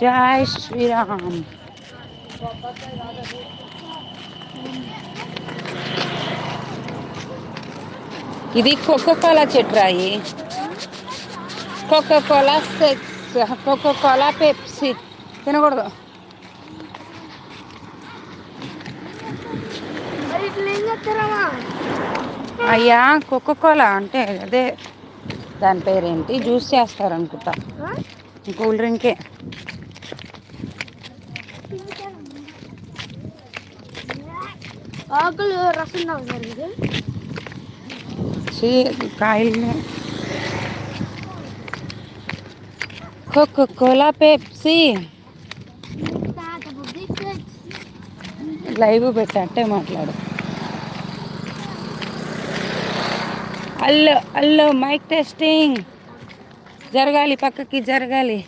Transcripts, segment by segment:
జై శ్రీరామ్. ఇది Coca Cola చెట్టు రాయి cocoa Kola sex Coca Cola Pepsi తినకూడదు అయ్యా కోకో కోలా అంటే అదే దాని పేరేంటి? జ్యూస్ చేస్తారనుకుంటా. కూల్ డ్రింకే. ఆకులు రసం కాయలు కోకో కోలా పెప్సీ లైవ్ పెట్టంటే మాట్లాడు. అల్లో అల్లో మైక్ టెస్టింగ్ జరగాలి పక్కకి జరగాలి.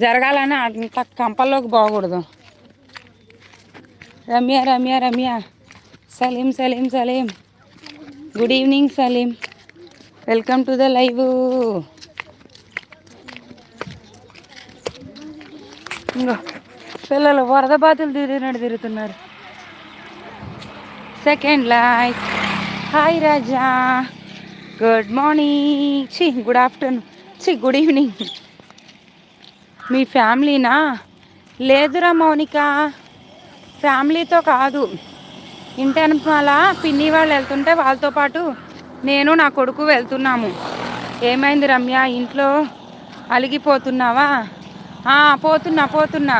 జరగాలని అంత కంపల్లోకి పోకూడదు. Ramya Ramya Ramya. Saleem Saleem Saleem. Good evening Saleem. Welcome to the live ఇంకో పిల్లలు వరద బాతులు తిరిగినట్టు తిరుగుతున్నారు. Second like hi Raja good morning చి గుడ్ ఆఫ్టర్నూన్ చి గుడ్ ఈవినింగ్ మీ ఫ్యామిలీనా? లేదురా మౌనిక. ఫ్యామిలీతో కాదు. ఇంటెనకాల పిన్ని వాళ్ళు వెళ్తుంటే వాళ్ళతో పాటు నేను నా కొడుకు వెళ్తున్నాము. ఏమైంది రమ్య? ఇంట్లో అలిగిపోతున్నావా? పోతున్నా పోతున్నా.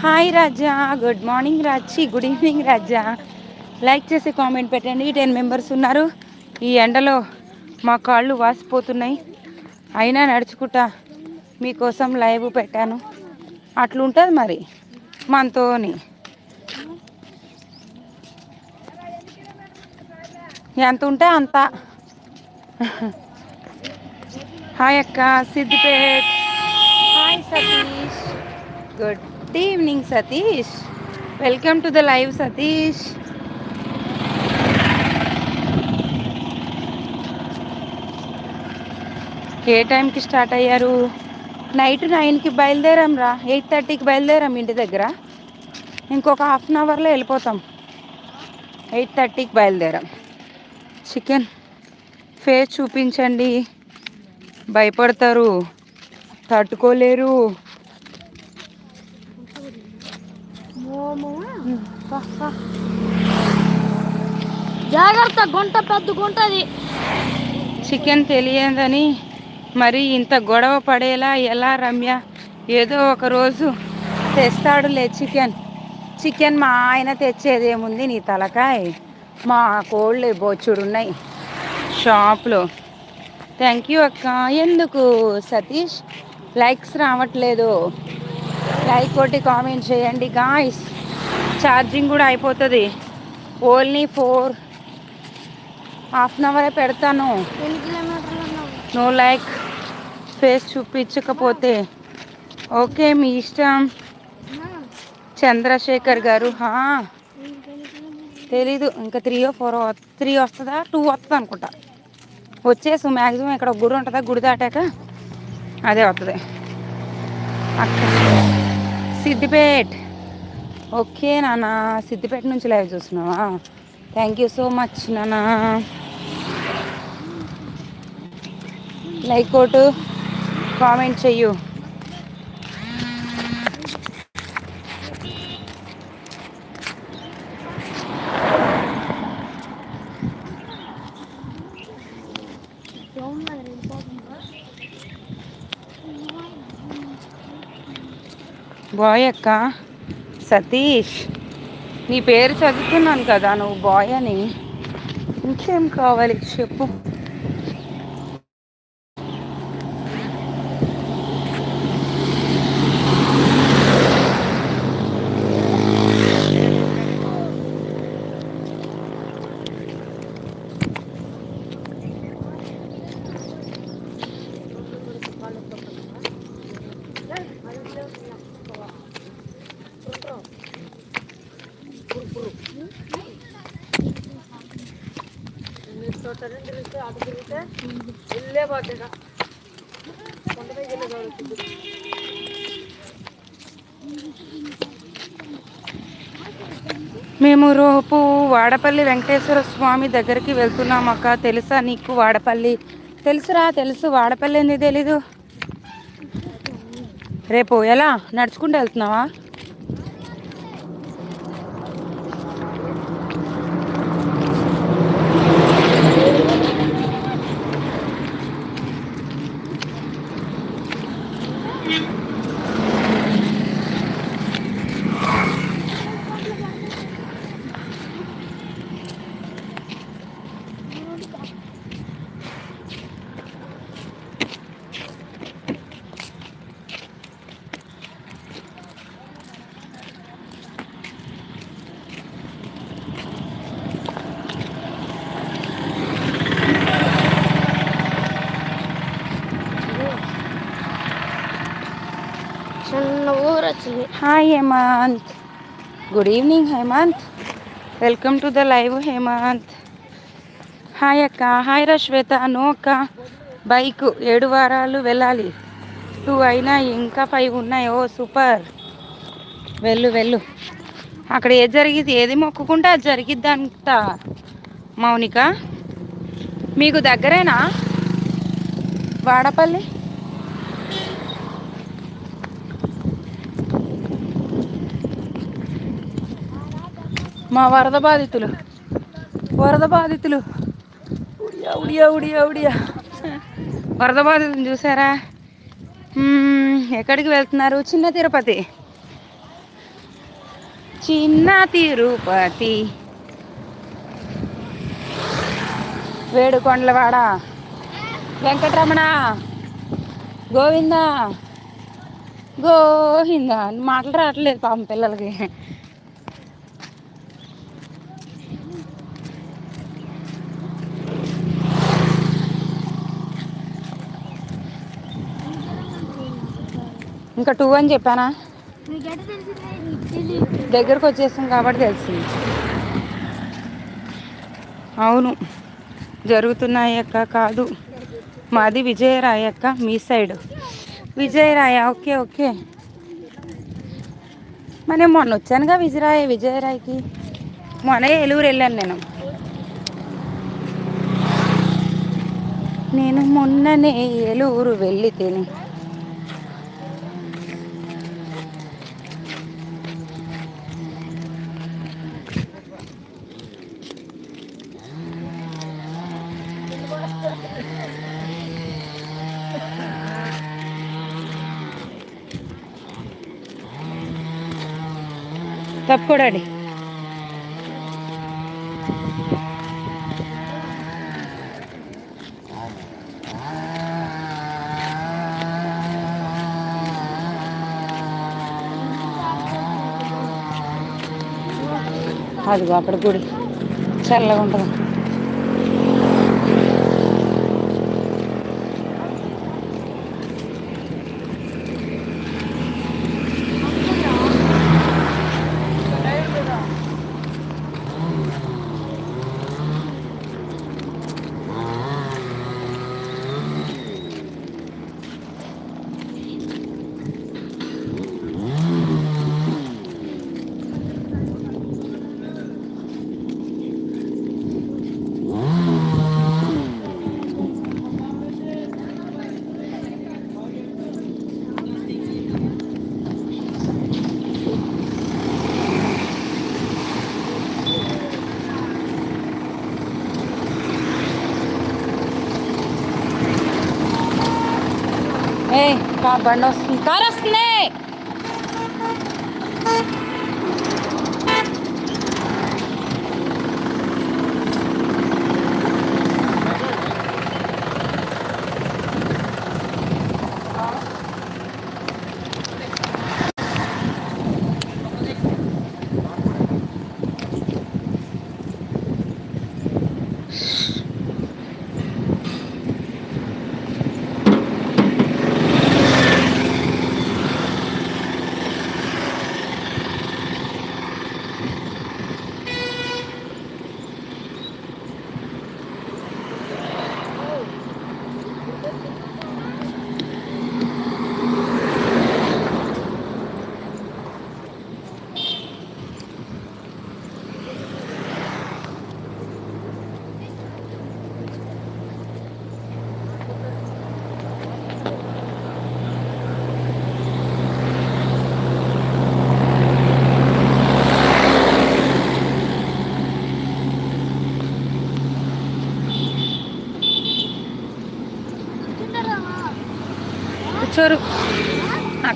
Hi Raja good morning Raji good evening Raja like చేసి కామెంట్ పెట్టండి. టెన్ మెంబర్స్ ఉన్నారు. ఈ ఎండలో మా కాళ్ళు వాసిపోతున్నాయి. అయినా నడుచుకుంటా మీకోసం లైవ్ పెట్టాను. అట్లుంటుంది మరి. మనతోని. ఎంత ఉంటే అంత. హాయ్ అక్క. Siddipet hi Satish good evening Satish welcome to the live Satish ఏ టైంకి స్టార్ట్ అయ్యారు. నైట్ నైన్కి బయలుదేరాం రా. ఎయిట్ థర్టీకి బయలుదేరాం ఇంటి దగ్గర. ఇంకొక హాఫ్ అన్ అవర్లో వెళ్ళిపోతాం. ఎయిట్ థర్టీకి బయలుదేరాం. చికెన్ ఫేస్ చూపించండి. భయపడతారు. తట్టుకోలేరు మోమో జాగ్రత్త గుంట పెద్ద గుంటది. చికెన్ తెలియదని మరి ఇంత గొడవ పడేలా ఎలా రమ్య? ఏదో ఒక రోజు తెస్తాడులే చికెన్. చికెన్ మా ఆయన తెచ్చేదేముంది నీ తలకాయ? మా కోళ్ళు బొచ్చుడున్నాయి. షాప్లో. థ్యాంక్ యూ అక్క. ఎందుకు సతీష్? లైక్స్ రావట్లేదు. లైక్ కొట్టి కామెంట్ చేయండి గాయస్ ఛార్జింగ్ కూడా అయిపోతుంది. ఓన్లీ ఫోర్ హాఫ్ అన్ అవరే పెడతాను. నో లైక్ ఫేస్ చూపించకపోతే. ఓకే మీ ఇష్టం. చంద్రశేఖర్ గారు హా, తెలీదు. ఇంకా త్రీ ఫోర్ త్రీ వస్తుందా? టూ వస్తుంది అనుకుంటా. వచ్చేసు మ్యాక్సిమం ఇక్కడ గుడి ఉంటుందా? గుడి దాటాక అదే వస్తుంది అక్కడ. సిద్దిపేట్. ఓకే నాన్న సిద్దిపేట నుంచి లైవ్ చూస్తున్నావా? థ్యాంక్ యూ సో మచ్ నాన్న. లైక్ కొట్టు కామెంట్ చెయ్యు. బాయ్ అక్క. సతీష్ నీ పేరు చదువుతున్నాను కదా నువ్వు బాయ్ అని. ఇంకేం కావాలి చెప్పు. మేము రోపు వాడపల్లి వెంకటేశ్వర స్వామి దగ్గరికి వెళ్తున్నాం అక్క. తెలుసా నీకు వాడపల్లి? తెలుసురా తెలుసు. వాడపల్లి ఎందుకు తెలీదు. రేపు ఎలా? నడుచుకుంటూ వెళ్తున్నావా? చిన్న ఊరు వచ్చింది hi Hemanth good evening Hemanth welcome to the live Hemanth hi అక్క. హాయ్ రా శ్వేత నో అక్క. బైక్ ఏడు వారాలు వెళ్ళాలి. టూ అయినా ఇంకా ఫైవ్ ఉన్నాయి? ఓ సూపర్ వెళ్ళు వెళ్ళు. అక్కడ ఏది జరిగింది? ఏది మొక్కుకుంటే అది జరిగిద్ది అంట మౌనిక. మీకు దగ్గరేనా? వాడపల్లి? మా వరద బాధితులు. వరద బాధితులు. ఉడియా ఉడియా ఉడియా ఉడియా. వరద బాధితులు చూసారా? ఎక్కడికి వెళ్తున్నారు? చిన్న తిరుపతి. చిన్న తిరుపతి. వేడుకొండలవాడ. వెంకటరమణ. గోవింద. గోవింద. మాటలు రావట్లేదు పాపం పిల్లలకి. ఇంకా టూ అని చెప్పానా? దగ్గరకు వచ్చేసాం కాబట్టి తెలిసింది. అవును జరుగుతున్నాయి అక్క కాదు. మాది విజయరాయ అక్క మీ సైడ్. Vijayaraya okay okay. మరి నేను మొన్న వచ్చానుగా విజయరాయ విజయరాయకి. మొన్న ఏలూరు వెళ్ళాను నేను. నేను మొన్ననే ఏలూరు వెళ్ళి తిని తప్పుకోడండి అదిగో అక్కడ గుడి. చల్లగా ఉంటుంది ఏ కా బండి వస్తుంది కారు వస్తుంది.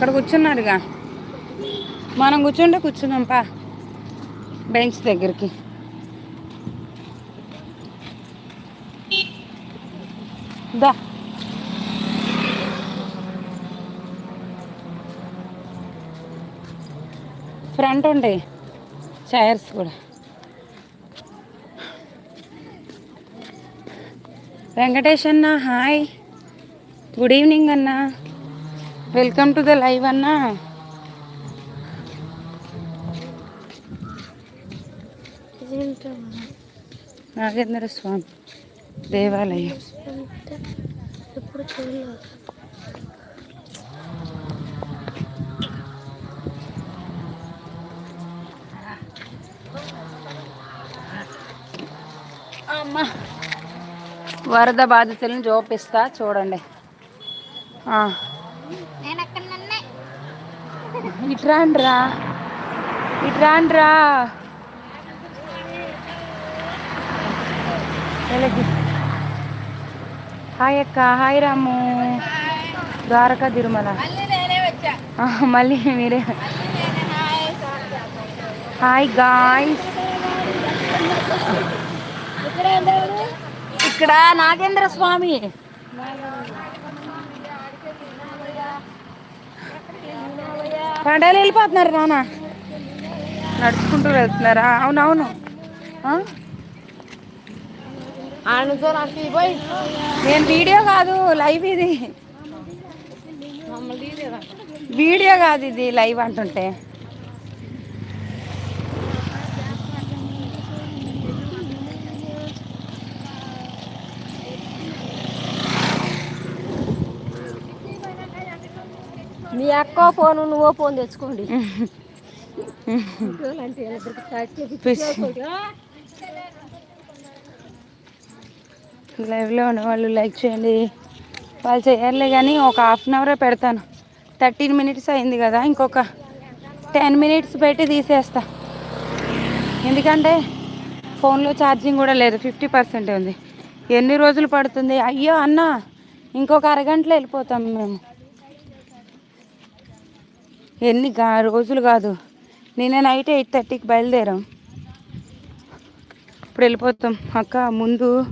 అక్కడ కూర్చున్నారుగా. మనం కూర్చుంటే కూర్చున్నాంపా బెంచ్ దగ్గరికి. దా. ఫ్రంట్ ఉంటాయి చైర్స్ కూడా. వెంకటేష్ అన్న హాయ్. గుడ్ ఈవినింగ్ అన్నా. వెల్కమ్ టు ద లైవ్ అన్న. నాగేంద్ర స్వామి దేవాలయం. అమ్మా. వరద బాధితులను చూపిస్తా చూడండి ఆ, నేను అక్కడ నన్నే ఇట్రాండ్రా ఇట్రాండ్రా హాయ్ అక్క హాయ్ రాము. ద్వారకా తిరుమల. మళ్ళీ మీరే. Hi guys. ఇక్కడ నాగేంద్ర స్వామి. పండగలు వెళ్ళిపోతున్నారు నాన్న. నడుచుకుంటూ వెళ్తున్నారా? అవునవును. నేను వీడియో కాదు లైవ్ ఇది. వీడియో కాదు ఇది లైవ్ అంటుంటే. మీ అక్క ఫోన్ నువ్వో ఫోన్ తెచ్చుకోండి. లైవ్లో ఉన్న వాళ్ళు లైక్ చేయండి. వాళ్ళు చేయర్లే కానీ ఒక హాఫ్ అన్ అవరే పెడతాను. థర్టీన్ మినిట్స్ అయింది కదా ఇంకొక టెన్ మినిట్స్ పెట్టి తీసేస్తా. ఎందుకంటే ఫోన్లో ఛార్జింగ్ కూడా లేదు ఫిఫ్టీ పర్సెంట్ ఉంది. ఎన్ని రోజులు పడుతుంది? అయ్యో అన్న ఇంకొక అరగంటలో వెళ్ళిపోతాం మేము. ఎన్ని రోజులు కాదు. నిన్న నైట్ ఎయిట్ థర్టీకి బయలుదేరాం. ఇప్పుడు వెళ్ళిపోతాం. అక్క ముందు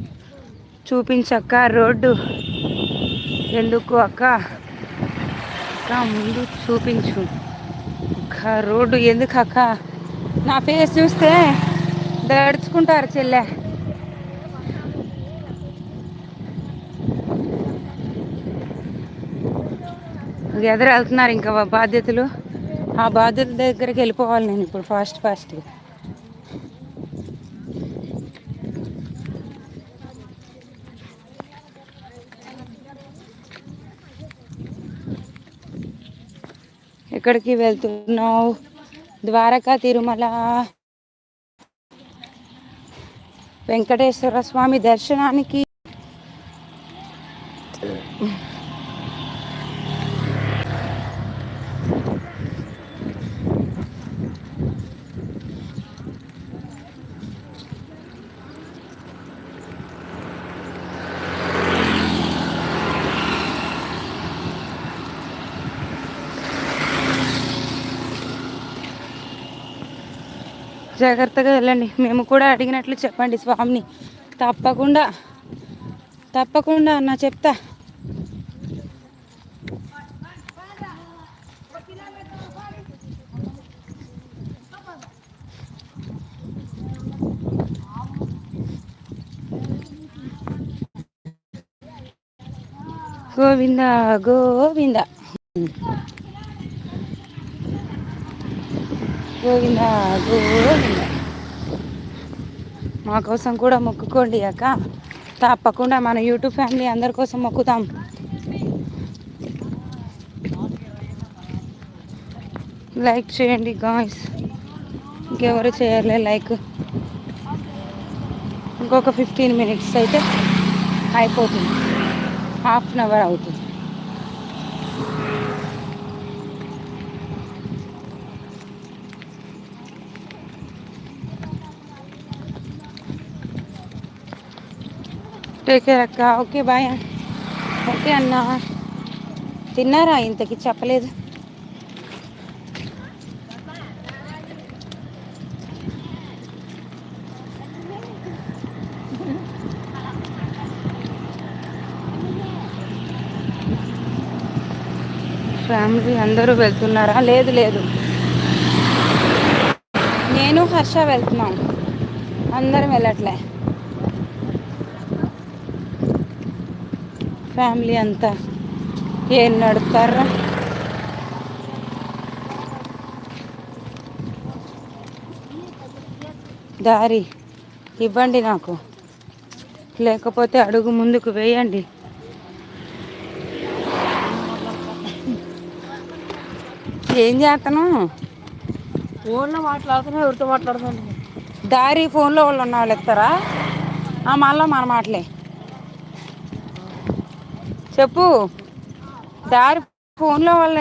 చూపించక్క రోడ్డు. ఎందుకు అక్క? అక్క ముందు చూపించు. అక్క రోడ్డు ఎందుకు అక్క? నా ఫేస్ చూస్తే దడుచుకుంటారు చెల్లె. ఎదురు వెళ్తున్నారు ఇంకా బాధ్యతలు. ఆ బాధ్యతల దగ్గరికి వెళ్ళిపోవాలి నేను ఇప్పుడు ఫాస్ట్ ఫాస్ట్గా ఎక్కడికి వెళ్తున్నావు? ద్వారకా తిరుమల. వెంకటేశ్వర స్వామి దర్శనానికి జాగ్రత్తగా వెళ్ళండి. మేము కూడా అడిగినట్లు చెప్పండి స్వామిని. తప్పకుండా తప్పకుండా అన్న చెప్తా. గోవింద గోవింద. గోవింద గోవింద. మా కోసం కూడా మొక్కుకోండి అక్క. తప్పకుండా మన యూట్యూబ్ ఫ్యామిలీ అందరి కోసం మొక్కుతాం. లైక్ చేయండి గాయస్. ఇంకెవరు చేయలే లైక్. ఇంకొక ఫిఫ్టీన్ మినిట్స్ అయితే అయిపోతుంది. హాఫ్ అన్ అవర్ అవుతుంది. టేక్ కేర్ అక్క. ఓకే బాయ్ ఓకే అన్న. తిన్నారా? ఇంతకి చెప్పలేదు. ఫ్యామిలీ అందరూ వెళ్తున్నారా? లేదు లేదు. నేను హర్ష వెళ్తున్నాం. అందరం వెళ్ళట్లే. ఫ్యామిలీ అంతా ఏం నడుపుతారా? దారి ఇవ్వండి నాకు. లేకపోతే అడుగు ముందుకు వేయండి. ఏం చేస్తాను ఫోన్లో మాట్లాడుతున్నా ఎవరితో మాట్లాడుతున్నాను దారి ఫోన్లో వాళ్ళు ఉన్న వాళ్ళు ఇస్తారా ఆ, మళ్ళా మన మాటలే. చెప్పు. దారి ఫోన్లో వాళ్ళ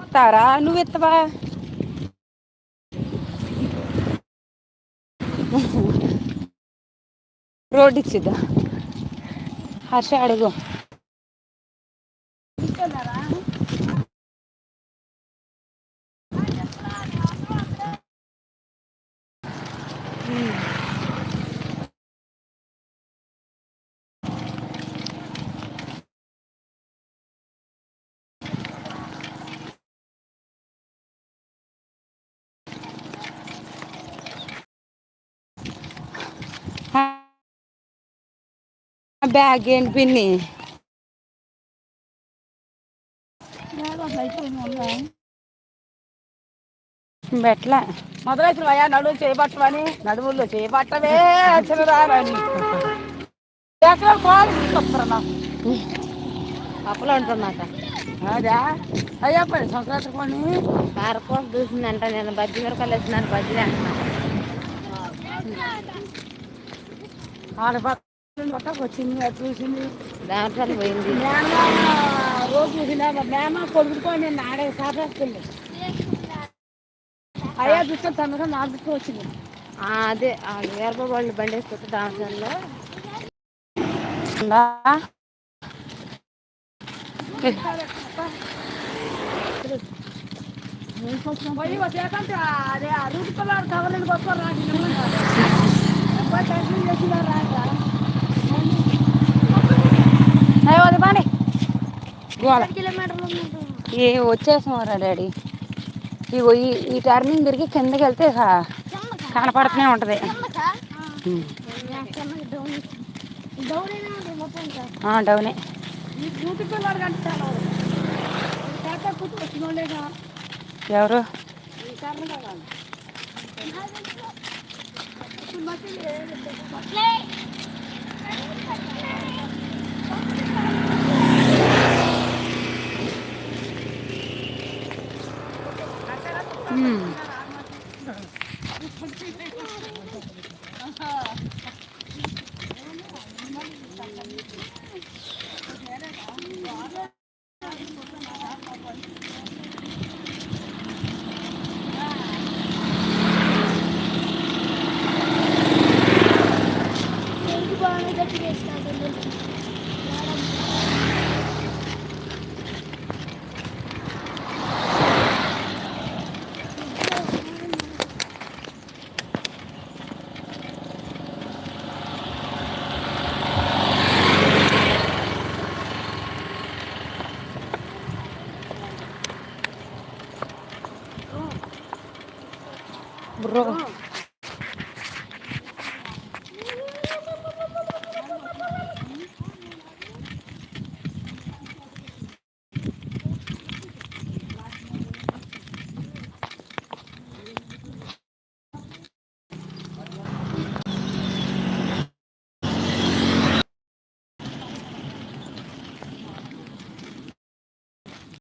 ఇస్తారా? నువ్వు ఇస్తావా రోడ్ ఇచ్చిద్దా? హర్ష అడుగు. బ్యాగ్ ఏంటి పిన్ని. బెట్లా? మొదలైతే అయ్యా నడువు చేయబట్టమని నడుముల్లో చేయబట్టమే అచ్చరాని ఎక్కడ పోవాలి? తీసుకొస్తారా నాకు పప్పులు ఉంటున్నాక అదా? అయ్యా పని సంక్రాంతి కొని కారపూస చూసిందంట నేను బజ్జి మిరకాయలు వేసినాను బజ్జీలు అంటున్నా. ఆడ పక్కకు వచ్చింది అది చూసింది దాంట్లో పోయింది మేమ రోజు చూసిందా మేమ కొడుకుకొని నేను ఆడే సాపేస్తుంది అయ్యా చూస్తే తనగా నా దృష్టి వచ్చింది అదే వేరబ వాళ్ళు బండి వేసుకొచ్చి దాంట్లో పోయి వచ్చేకంటే అదే ఆ రూట్ పిల్లలు కవర్లు కొట్టుకొని రాకి అబ్బాయి టెన్షన్ చేసిన రాక అయ్యో అది బానే కిలోమీటర్లు ఏ వచ్చేసామరా డాడీ. ఇగో ఈ ఈ టర్నింగ్ తిరిగి కిందకి వెళ్తే కనపడుతూనే ఉంటుంది. ఆ, డౌనే. ఎవరు. 嗯。Bro. Oh.